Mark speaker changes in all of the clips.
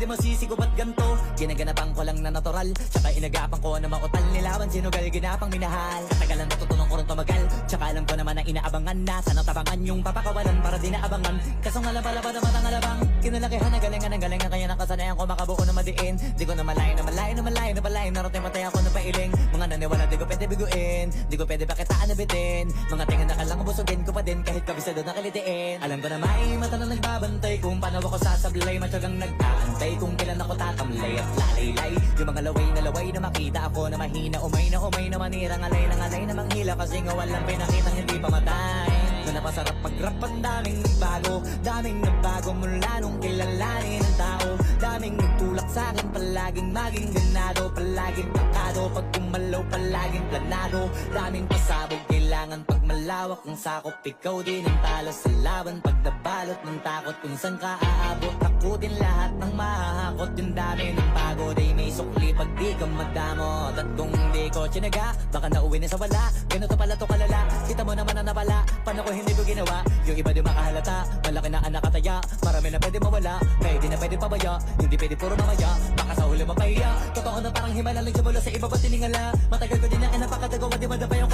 Speaker 1: pwede masisigo ba't ganto Ginaganapan ko lang na natural. Tsaka inagapan ko na mautal. Nilawan sinugal ginapang minahal. Katagalan natutunan ko rin tumagal. Tsaka alam ko naman na inaabangan na. Sana tabangan yung papakawalan para di naabangan. Kaso nga labalaba naman ang alabang. Kinalakihan na galingan ang galing na kaya nakasanayan ko makabuo na madiin. Di ko na malayo na malayo na malayo na malayo Narating matay ako na pailing. Mga naniwala di ko pwede biguin. Di ko pwede pakitaan na bitin. Mga tingin na busugin ko pa din Kahit kabisado na kalitiin Alam ko na may mata na nagbabantay. Kung paano ako sasablay Matyagang nag-aantay. Kung kailan ako tatamlay at lalaylay. Yung mga laway na laway na makita ako na mahina. Umay na umay na manirang alay ng alay na manghila. Kasi nga walang pinakitang hindi pamatay Na napasarap pag-rap ang daming nagbago Daming nagbago mula nung kilalanin ng tao. Daming nagtulak sa akin Palaging maging ganado. Palaging pakado. Pag kumalaw palaging planado. Daming pasabog Kailangan pag malawak ang sakop Ikaw din ang talo sa laban. Pag nabalot ng takot Kung saan ka aabot Takutin lahat ng mahahakot. Yung dami ng pagod Ay may sukli pag di ka madamot At kung hindi ko tsinaga Baka nauwi na sa wala. Ganito pala to kalala Kita mo naman na napala. Paano ko hindi ko ginawa? Yung iba di makahalata Malaki na anak kataya Marami na pwede mawala Kaya na pwede pabaya. Hindi pwede puro mamaya Baka sa huli mapahiya. Totoo na parang himala lang mula sa iba ba tiningala? Matagal ko din na napakatagawa Di madapa yung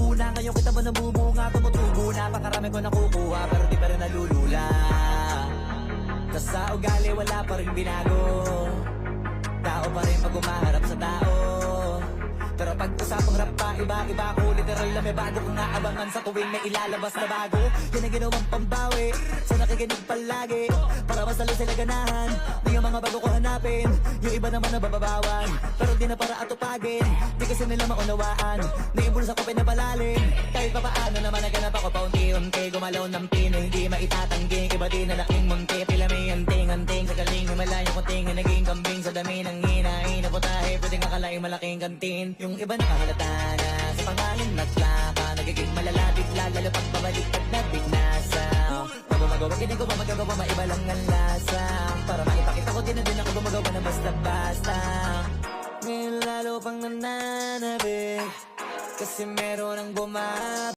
Speaker 1: inuuna Ngayon kita mo nabumunga Tumutubo na Pakarami ko nakukuha Pero di pa rin nalulula. Tas sa ugali wala pa rin binago. Tao pa rin pag umaharap sa tao Pero pag usapang rap pa, iba-iba ko Literal na may bago kong naabangan. Sa tuwing may ilalabas na bago Yan ang ginawang pambawi. Sa nakikinig palagi Para mas lalo sila ganahan. Di yung mga bago ko hanapin Yung iba naman nabababawan. Pero di na para atupagin Di kasi nila maunawaan. Naimbulsa ko pinapalalim Kahit pa paano naman naganap ako paunti-unti Gumalaw ng pino, hindi maitatanggi. Iba din na laking munti Pila may anting-anting. Sa galing himalayo ko tingin Naging kambing. Sa dami ng Na malaking kantin. Yung iba nakahalata na. Sa pangalan at laka Nagiging malalapit Lalo pag babalik at nabignasa Pagumagawa, hindi ko mamagawa Maiba lang ang lasa. Para maipakita ko din na din ako gumagawa na basta-basta. Ngayon lalo pang nananabik Kasi meron ang bumabalik